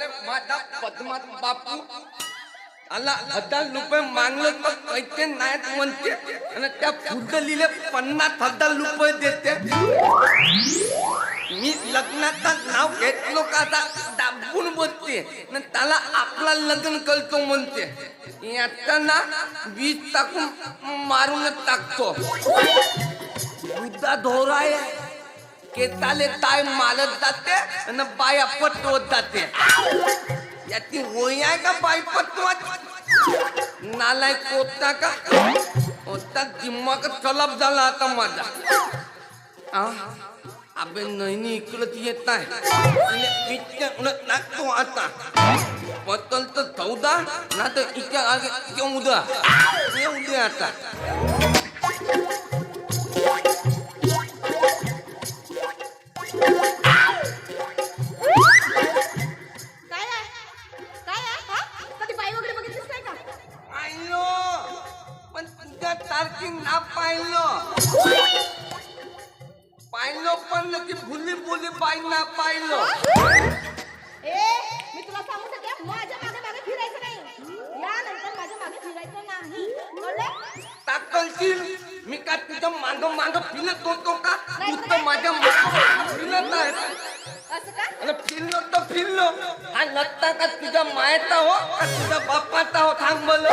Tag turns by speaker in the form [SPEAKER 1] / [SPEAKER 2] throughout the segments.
[SPEAKER 1] माझा पद्मा बापू. आला हजार रुपये मागलं तर पैसे नाहीत म्हणते. आणि त्या फुगलीले पन्नास हजार रुपये देते. मी लग्नाचा नाव घेतलो का आता दाबून बोलते न त्याला आपला लग्न करतो म्हणते. याचा ना वीज टाकून मारूनच टाकतो. बुद्धा आहे. केसाले ताय मालत जाते आणि बाया पटवत जाते. याची वय आहे का बाई पटवाची? नालाय कोता का? होता जिम्मा का तलब झाला आता माझा. अबे नैनी इकडत येत आहे. आणि लागतो आता. बदल तर चौदा ना तर इतक्या आगे उद्या उद्या आता. तारखी ना पाहिलो. पाहिलो पण की भुली भुली बाई ना पाहिलो.
[SPEAKER 2] ए मी तुला सांगू शकते माझ्या मागे मागे फिरायचं नाही. यानंतर माझ्या मागे फिरायचं नाही. कळलं?
[SPEAKER 1] टाकलशील मी का तुझ्या माग माग फिरत होतो का? तू तर माझ्या माग फिरत आहे आणि फिरलो तर फिरलो. हा नसता का तुझ्या मायचा हो? का तुझ्या बापाचा हो? सांग बोल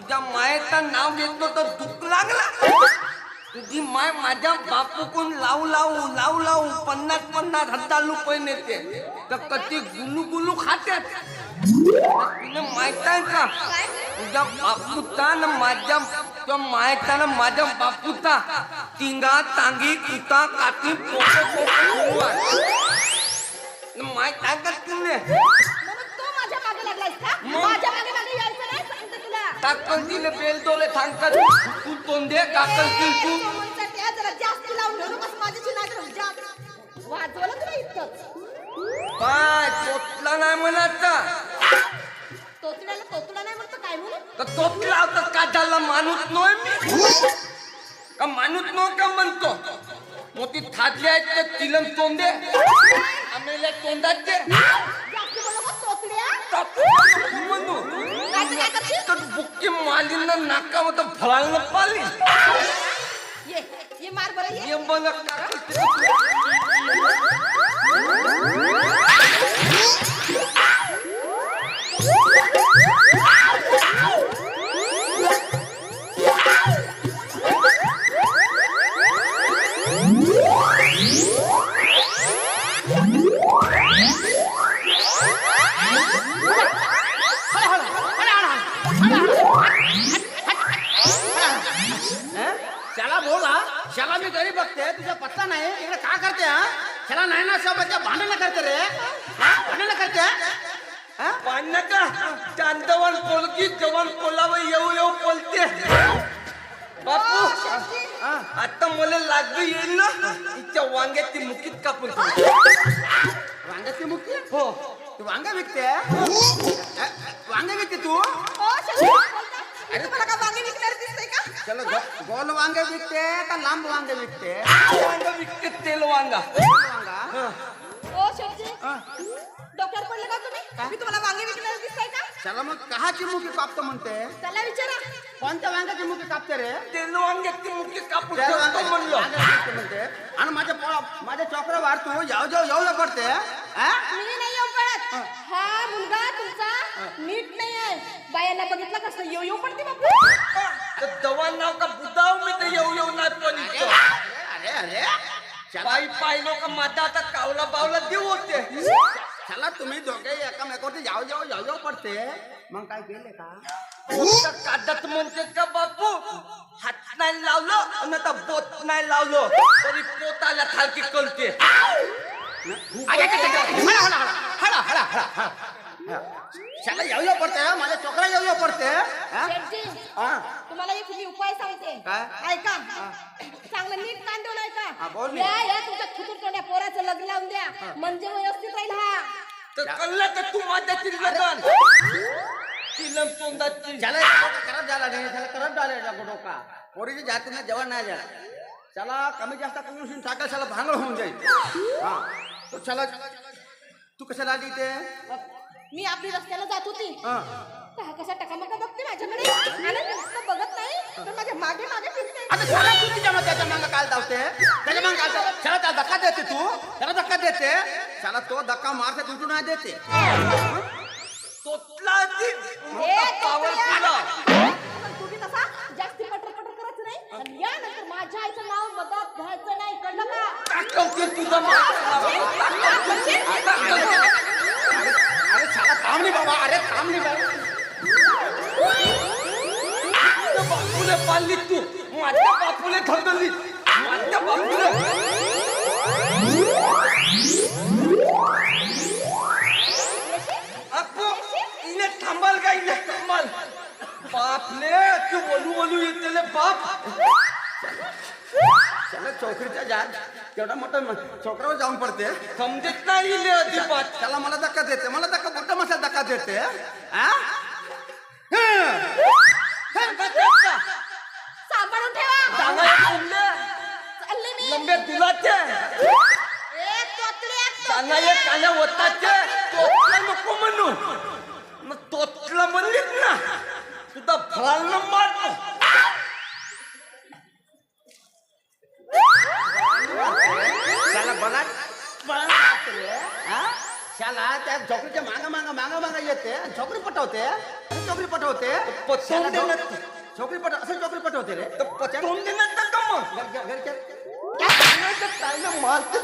[SPEAKER 1] तुझ्या मायेचं नाव घेतलो तर दुःख लागला. तुझी माय माझ्या बापूकून लावू लावू लावू लावू पन्नास पन्नास हज़ार रुपये नेते. तर कधी गुलू गुलू खात्यात तुला माहित आहे का? तुझ्या बापूचा न माझ्या तुझ्या मायचा न माझ्या बापूचा तिंगा तांगी कुता पोपो माहित आहे का तुले
[SPEAKER 2] तू माझ्या तुला
[SPEAKER 1] काकल बेल तोले सांगतात तू तोंडे काकल तू तोतला नाही म्हणाचा
[SPEAKER 2] तोतड्याला तोतडा नाही म्हणतो काय म्हणून
[SPEAKER 1] तर तोतला होता का झाला माणूस नोय मी? का माणूस नो का म्हणतो? मोठी थाटली आहेत ते तिलन तोंडे. आम्हाला तोंडाचे बुक्की मालींना नाका मग फळांना पाली
[SPEAKER 2] ये।
[SPEAKER 1] काकल
[SPEAKER 3] त्याला बोला शाला मी घरी बघते. तुझा पत्ता नाही. इकडे का करते हा? शाला नाही ना सोबत भांडण करते रे. भांडण करते? हा?
[SPEAKER 1] पाण्या का? चांदवन पोलकी जवान पोलाव येऊ येऊ बोलते बापू
[SPEAKER 3] हा.
[SPEAKER 1] आता मला लागू येईल ना? तिच्या वांग्याची मुकीत कापून ठेव.
[SPEAKER 3] वांग्याची मुक्ती
[SPEAKER 1] हो.
[SPEAKER 3] तू वांगा विकते? हा? वांगे विकते तू?
[SPEAKER 2] ओ बोलता. मी तुम्हाला का वांगे विकणार दिसतंय का
[SPEAKER 3] चलो गोल वांगे विकते का लांब वांगे विकते
[SPEAKER 1] वांगा विकते तेल वांगा
[SPEAKER 3] वांगा
[SPEAKER 2] ओ शेटजी डोक्यावर पडलं का तुम्ही मी तुम्हाला वांगे विकणार दिसतंय का
[SPEAKER 3] चला मग कहाची मुकी कापतो म्हणते
[SPEAKER 2] त्याला विचारा
[SPEAKER 3] कोणत्या वांग्याची मुकी कापते रे
[SPEAKER 1] तेल वांग्याची ठेवतो
[SPEAKER 3] वांग्याची-
[SPEAKER 1] म्हणलो
[SPEAKER 3] मुकी म्हणते आणि माझ्या पोळा माझ्या चोकरा वाढ तू याव जाऊ याव पडते हा?
[SPEAKER 2] मी नाही येऊ पडत हा मुलगा तुमचा नीट नाही आहे बायांना बघितलं कसं येऊ येऊ पडते बापू
[SPEAKER 1] जवान नाव का बुदाव? मी तर येऊ येऊ नाही पण.
[SPEAKER 3] अरे अरे चला.
[SPEAKER 1] बाई पाहिलो का माझा आता कावला बावला देऊ होते.
[SPEAKER 3] चला तुम्ही दोघे एकामेकावरती जाऊ जाऊ जाऊ जाऊ पडते. मग काय केले का?
[SPEAKER 1] काढत म्हणते का बापू? हात नाही लावलं आणि आता बोट नाही लावलं. तरी पोटाला खालती कळते
[SPEAKER 3] हळा, हळा, हळा, हळा, चला येऊ पडते माझ्या चोकरा येऊ पडते हा?
[SPEAKER 2] शेटजी
[SPEAKER 3] हा.
[SPEAKER 2] तुम्हाला एक मी उपाय सांगते.
[SPEAKER 3] काय?
[SPEAKER 2] ऐका. चांगलं नीट कान देऊन
[SPEAKER 3] हा,
[SPEAKER 2] ऐका
[SPEAKER 3] बोल नी.
[SPEAKER 2] या या तुमच्या थुतूर तोंड्या पोराचं लग्न लावून द्या. म्हणजे व्यवस्थित राहील हा.
[SPEAKER 1] तर कळलं का तू माझ्या चिलम तोंडाची
[SPEAKER 3] खराब झाला नाही त्याला खराब झाला डोका. जेवण नाही झालं. त्याला कमी जास्त त्याला भांगळ होऊन जाईल. हा. तो चला तू कशाला आली
[SPEAKER 2] मी आपली रस्त्याला जात होती
[SPEAKER 3] हा
[SPEAKER 2] तर हा कसा टकामका बघते माझ्याकडे आणि नुसतं बघत नाही तर माझ्या मागे मागे फिरते
[SPEAKER 3] आता शाला तू तिच्या मग त्याच्या मागं काय धावते त्याच्या मागं काय धाव- शाला त्याला धक्का देते तू त्याला धक्का देते तो धक्का मारते नाही देते
[SPEAKER 1] तोतला ती
[SPEAKER 2] ए,
[SPEAKER 1] मोठा पावर
[SPEAKER 2] तोतल्या.
[SPEAKER 1] तुला
[SPEAKER 2] पण तुम्ही तसा जास्ती पटर पटर करायचं नाही आणि यानंतर माझ्या आईचं नाव मदत घ्यायचं नाही कळलं का
[SPEAKER 1] तुझं
[SPEAKER 3] शाला थांब नाही बाबा अरे थांब नाही बाबा
[SPEAKER 1] बापूले पाळली तू माझ्या बापूले थंडली माझ्या बापूले आपो इने थांबाल का इने थांबाल बापले तू बोलू बोलू येते बाप
[SPEAKER 3] त्याला चौकरीच्या जा तेवढा मोठा चौकरावर जाऊन पडते
[SPEAKER 1] समजत नाही इले अजिबात.
[SPEAKER 3] त्याला मला धक्का देते मला धक्का मोठा मसा धक्का देते हा?
[SPEAKER 2] सांभाळून ठेवा.
[SPEAKER 1] चांगला
[SPEAKER 2] चालले मी
[SPEAKER 1] लंबे दुलाचे
[SPEAKER 2] ए तोतल्या
[SPEAKER 1] त्यांना एक काल्या होताचे तोतला नको म्हणू. मग तोतला म्हणलीत ना तुझा फळांना मारतो.
[SPEAKER 3] त्या चौकरीच्या मागा मागा मागा मागा येते आणि चौकरी पटवते आणि चौकरी पटवते
[SPEAKER 1] पटवून
[SPEAKER 3] शाला
[SPEAKER 1] दे ना.
[SPEAKER 3] चौ- चौकरी पटव असं चौकरी पटवते रे
[SPEAKER 1] तर पटवून देणार का मग
[SPEAKER 3] घर- घर- घरी चल.
[SPEAKER 1] नाही तर ताईला मारतो